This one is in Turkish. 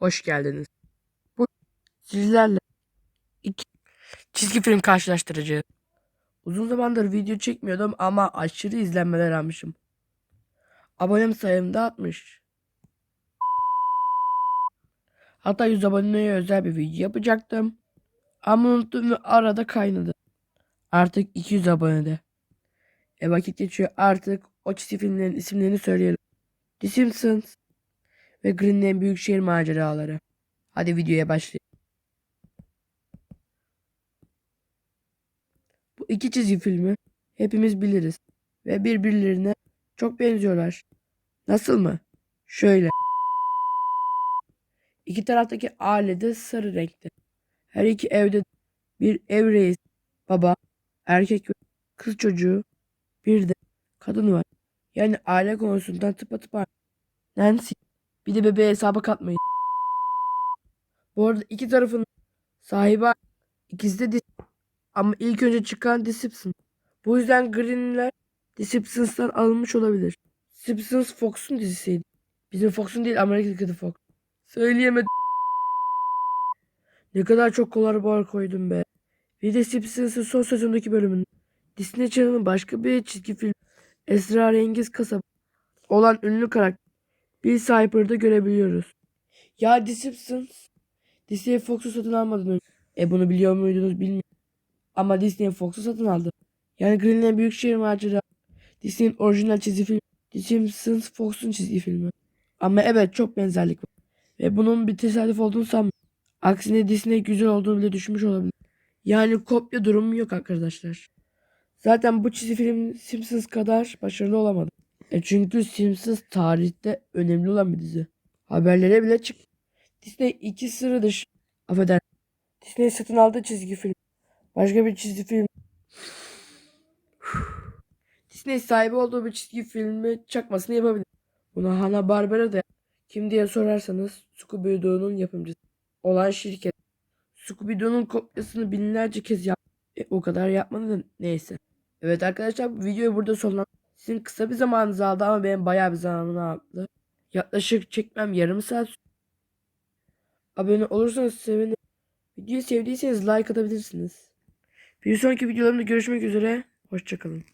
hoş geldiniz. Bu sizlerle iki çizgi film karşılaştırıcı. Uzun zamandır video çekmiyordum ama aşırı izlenmeler almışım. Abonem sayım da artmış. Hatta 100 aboneye özel bir video yapacaktım. Ama unuttum ve arada kaynadı. Artık 200 abonede. E vakit geçiyor artık o çizgi filmlerin isimlerini söyleyelim. The Simpsons ve Green'in Büyükşehir Maceraları. Hadi videoya başlayalım. Bu iki çizgi filmi hepimiz biliriz ve birbirlerine çok benziyorlar. Nasıl mı? Şöyle. İki taraftaki aile de sarı renkte. Her iki evde bir ev reisi, baba, erkek ve kız çocuğu, bir de kadın var. Yani aile konusundan tıpatıp aynı. Nancy. Bir de bebeğe hesaba katmayın. Bu arada iki tarafın sahibi ikisi de Dis- ama ilk önce çıkan The Simpsons. Bu yüzden Green'ler The Simpsons'tan alınmış olabilir. Simpsons Fox'un dizisiydi. Bizim Fox'un değil Amerika'daki Fox. Söyleyemedim. Ne kadar çok kolay koydum be. Bir de Simpsons'ın son sezondaki bölümünde Disney Channel'ın başka bir çizgi film Esrarengiz Kasaba olan ünlü karakter Bill Cipher'da görebiliyoruz. Ya The Simpsons Disney Fox'u satın almadan önce. E bunu biliyor muydunuz bilmiyorum. Ama Disney Fox'u satın aldı. Yani Greenland Büyükşehir Macera Disney'in orijinal çizgi filmi The Simpsons Fox'un çizgi filmi. Ama evet çok benzerlik var. Ve bunun bir tesadüf olduğunu sanmıyorum. Aksine Disney güzel olduğunu bile düşünmüş olabilir. Yani kopya durumu yok arkadaşlar. Zaten bu çizgi film Simpsons kadar başarılı olamadı. E çünkü Simpsons tarihte önemli olan bir dizi. Haberlere bile çık. Disney iki sıra dışı. Affeder. Disney satın aldığı çizgi film. Başka bir çizgi film. Disney sahibi olduğu bir çizgi filmi çakmasını yapabilir. Bunu Hanna Barbera da kim diye sorarsanız Scooby-Doo'nun yapımcısı olan şirket. Scooby-Doo'nun kopyasını binlerce kez yap. E, o kadar yapmadı da neyse. Evet arkadaşlar videoyu burada sonlan. Sizin kısa bir zamanınızı aldı ama benim bayağı bir zamanımı aldı. Yaklaşık çekmem yarım saat. Abone olursanız sevinirim. Videoyu sevdiyseniz like atabilirsiniz. Bir sonraki videolarımda görüşmek üzere. Hoşçakalın.